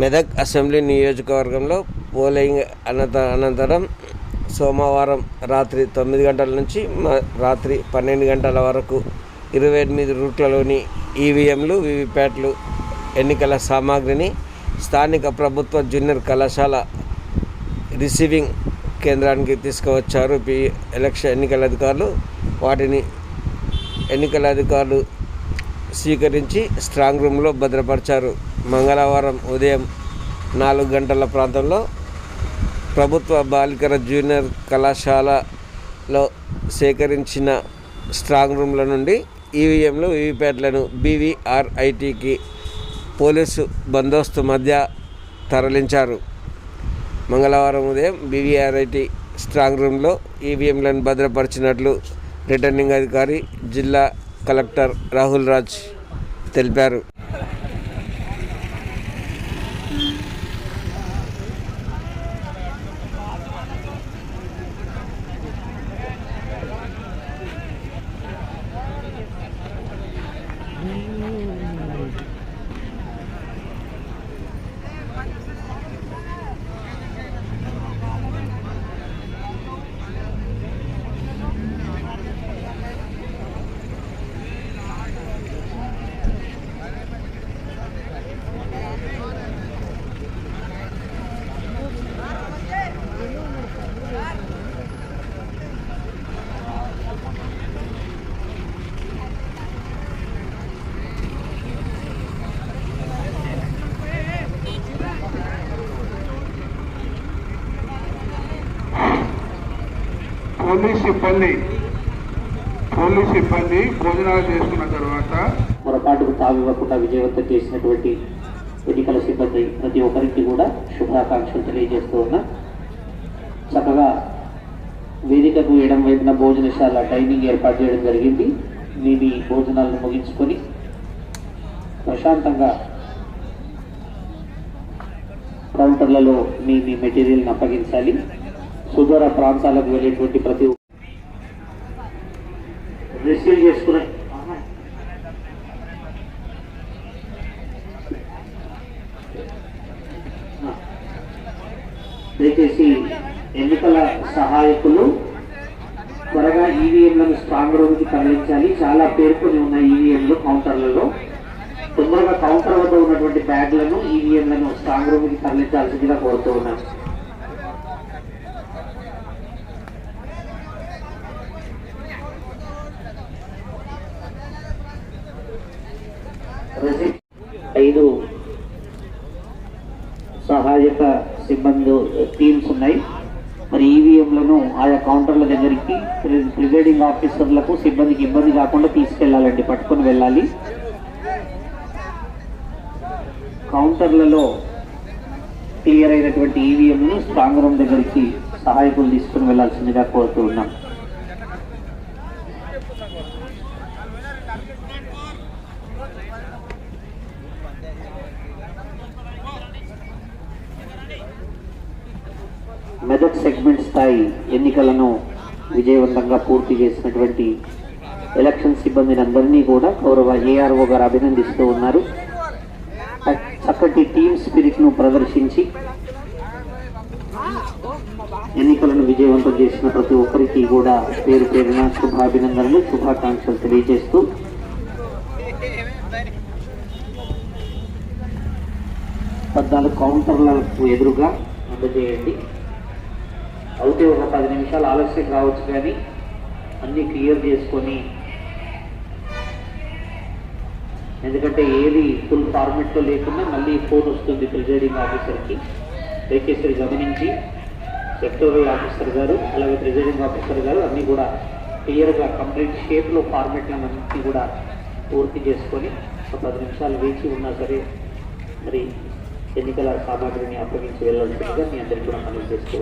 Medak assembly నియోజకవర్గంలో polling అనంత అనంతరం సోమవారం రాత్రి తొమ్మిది గంటల నుంచి రాత్రి పన్నెండు గంటల వరకు ఇరవై ఎనిమిది రూట్లలోని ఈవీఎంలు వివిప్యాట్లు ఎన్నికల సామాగ్రిని స్థానిక ప్రభుత్వ జూనియర్ కళాశాల రిసీవింగ్ కేంద్రానికి తీసుకువచ్చారు. పి ఎలక్షన్ ఎన్నికల అధికారులు వాటిని ఎన్నికల అధికారులు స్వీకరించి స్ట్రాంగ్ రూమ్లో భద్రపరిచారు. మంగళవారం ఉదయం నాలుగు గంటల ప్రాంతంలో ప్రభుత్వ బాలికల జూనియర్ కళాశాలలో సేకరించిన స్ట్రాంగ్ రూమ్ల నుండి ఈవీఎంలు వీవీప్యాట్లను బీవీఆర్ఐటీకి పోలీసు బందోబస్తు మధ్య తరలించారు. మంగళవారం ఉదయం బీవీఆర్ఐటి స్ట్రాంగ్ రూమ్లో ఈవీఎంలను భద్రపరిచినట్లు రిటర్నింగ్ అధికారి జిల్లా కలెక్టర్ రాహుల్ రాజ్ తెలిపారు. Ooh. పోలీస్ సిబ్బంది. పోలీస్ సిబ్బంది భోజనాలు చేసుకున్న తర్వాత పొరపాటుకు తావివ్వకుండా విజయవంతం చేసినటువంటి ఎన్నికల సిబ్బంది ప్రతి ఒక్కరికి కూడా శుభాకాంక్షలు తెలియజేస్తూ ఉన్నా. చక్కగా వేదికకు ఎడం వైపున భోజనశాల డైనింగ్ ఏర్పాటు చేయడం జరిగింది. మీ మీ భోజనాలను ముగించుకొని ప్రశాంతంగా కౌంటర్లలో మీ మీ మెటీరియల్ని అప్పగించాలి. సుదూర ప్రాంతాలకు వెళ్ళేటువంటి ప్రతి రిసీవ్ చేసుకునే దయచేసి ఎన్నికల సహాయకులు త్వరగా ఈవీఎంలను స్ట్రాంగ్ రూమ్కి తరలించాలి. చాలా పేర్కొని ఉన్నాయి ఈవీఎంలు కౌంటర్లలో. తొందరగా కౌంటర్ వద్ద ఉన్నటువంటి బ్యాగ్లను ఈవీఎంలను స్ట్రాంగ్ రూమ్కి తరలించాల్సిందిగా కోరుతూ ఉన్నాను. ఐదు సహాయక సిబ్బంది టీమ్స్ ఉన్నాయి. మరి ఈవీఎంలను ఆయా కౌంటర్ల దగ్గరికి ప్రి- ప్రిసైడింగ్ ఆఫీసర్లకు సిబ్బందికి ఇబ్బంది కాకుండా తీసుకెళ్ళాలండి పట్టుకొని వెళ్ళాలి. కౌంటర్లలో క్లియర్ అయినటువంటి ఈవీఎంను స్ట్రాంగ్ రూమ్ దగ్గరికి సహాయకులు తీసుకుని వెళ్ళాల్సిందిగా కోరుతూ ఉన్నాం. మెదక్ సెగ్మెంట్ స్థాయి ఎన్నికలను విజయవంతంగా పూర్తి చేసినటువంటి ఎలక్షన్ సిబ్బందిని అందరినీ కూడా గౌరవ ఏఆర్ఓ గారు అభినందిస్తూ ఉన్నారు. చక్కటి టీమ్ స్పిరిట్ను ప్రదర్శించి ఎన్నికలను విజయవంతం చేసిన ప్రతి ఒక్కరికి కూడా పేరు పేరున శుభాభినందనలు శుభాకాంక్షలు తెలియజేస్తూ పద్నాలుగు కౌంటర్లకు ఎదురుగా అందజేయండి. అయితే ఒక పది నిమిషాలు ఆలస్యం కావచ్చు కానీ అన్నీ క్లియర్ చేసుకొని ఎందుకంటే ఏది ఫుల్ ఫార్మెట్లో లేకుండా మళ్ళీ ఫోన్ వస్తుంది ప్రిజైడింగ్ ఆఫీసర్కి. దయచేసి గమనించి సెక్టోరియల్ ఆఫీసర్ గారు అలాగే ప్రిజైడింగ్ ఆఫీసర్ గారు అన్నీ కూడా క్లియర్గా కంప్లీట్ షేప్లో ఫార్మెట్లను అన్నింటినీ కూడా పూర్తి చేసుకొని ఒక పది నిమిషాలు వేచి ఉన్నా సరే మరి ఎన్నికల సామాగ్రిని అప్పగించి వెళ్ళాల్సిందిగా మీ అందరికీ కూడా మనం చేస్తూ